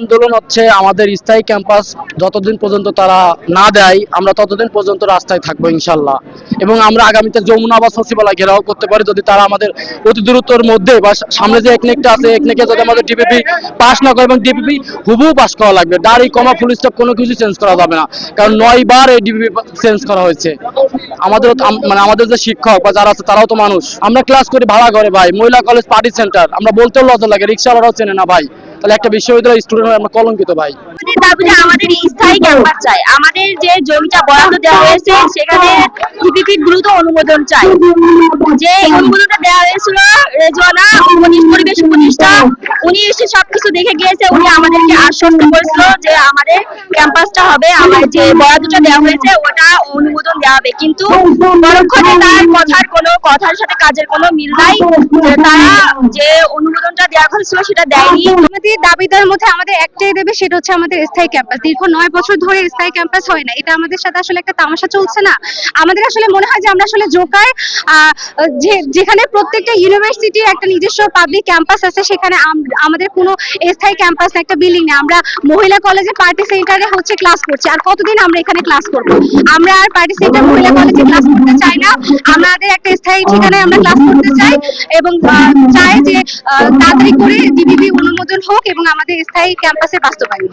আন্দোলন হচ্ছে আমাদের স্থায়ী ক্যাম্পাস যতদিন পর্যন্ত তারা না দেয়, আমরা ততদিন পর্যন্ত রাস্তায় থাকব ইনশাল্লাহ। এবং আমরা আগামীতে যমুনা বা সচিবালয় ঘেরাও করতে পারি যদি তারা আমাদের অতি দ্রুতর মধ্যে বা সামনে যে একনেকটা আছে, একনেকে যদি আমাদের ডিপিপি পাস না করে এবং ডিপিপি হুবু পাস করা লাগবে। দাড়ি, কমা, ফুল স্টপ কোনো কিছু চেঞ্জ করা যাবে না। কারণ নয় বার এই ডিপিপি চেঞ্জ করা হয়েছে। আমাদের মানে আমাদের যে শিক্ষক বা যারা আছে তারাও তো মানুষ। আমরা ক্লাস করি ভাড়া করে ভাই, মহিলা কলেজ পার্টি সেন্টার আমরা বলতেও লজ্জা লাগে, রিক্সাওয়ালারাও চেনে না ভাই। তাহলে একটা বিশ্ববিদ্যালয় স্টুডেন্ট আমরা কলঙ্কিত, ভাই। দাবিটা আমাদের স্থায়ী ক্যাম্পাস চাই। আমাদের যে জমিটা বরাদ্দ দেওয়া হয়েছে, সেখানে টিপিপি দ্রুত অনুমোদন চাই। যে অনুমোদনটা দেওয়া হয়েছিল, রেজওয়ানা পরিবেশ উনি এসে সবকিছু দেখে গিয়েছে, উনি আমাদেরকে আশ্বস্ত করেছিল যে আমাদের ক্যাম্পাসটা হবে আমার যে বরাদ্দটা দেওয়া হয়েছে, ওটা অনুমোদন দেওয়া হবে। কিন্তু পরক্ষণে তার কথার কোনো, কথার সাথে কাজের কোনো মিল নাই। যে তারা যে অনুমোদনটা দেওয়া হয়েছিল সেটা দেয়নি। আমাদের দাবিদার মধ্যে আমাদের একটাই দেবে সেটা হচ্ছে আমাদের স্থায়ী ক্যাম্পাস। দীর্ঘ নয় বছর ধরে স্থায়ী ক্যাম্পাস হয় না। এটা আমাদের সাথে আসলে একটা তামাশা চলছে না। আমাদের আসলে মনে হয় যে আমরা আসলে জোকার যেখানে প্রত্যেকটা ইউনিভার্সিটির একটা নিজস্ব পাবলিক ক্যাম্পাস আছে সেখানে আমাদের কোনো স্থায়ী ক্যাম্পাস একটা বিল্ডিং নেই আমরা মহিলা কলেজে পার্টি সেন্টারে হচ্ছে ক্লাস করছি। আর কতদিন আমরা এখানে ক্লাস করব? আমরা আর পার্টি সেন্টার মহিলা কলেজে ক্লাস করতে চাই না। আমাদের একটা স্থায়ী ঠিকানায় আমরা ক্লাস করতে চাই এবং চাই যে আহ, তাড়াতাড়ি করে ডিবিবি অনুমোদন হোক এবং আমাদের স্থায়ী ক্যাম্পাসে বাস্তবায়ন।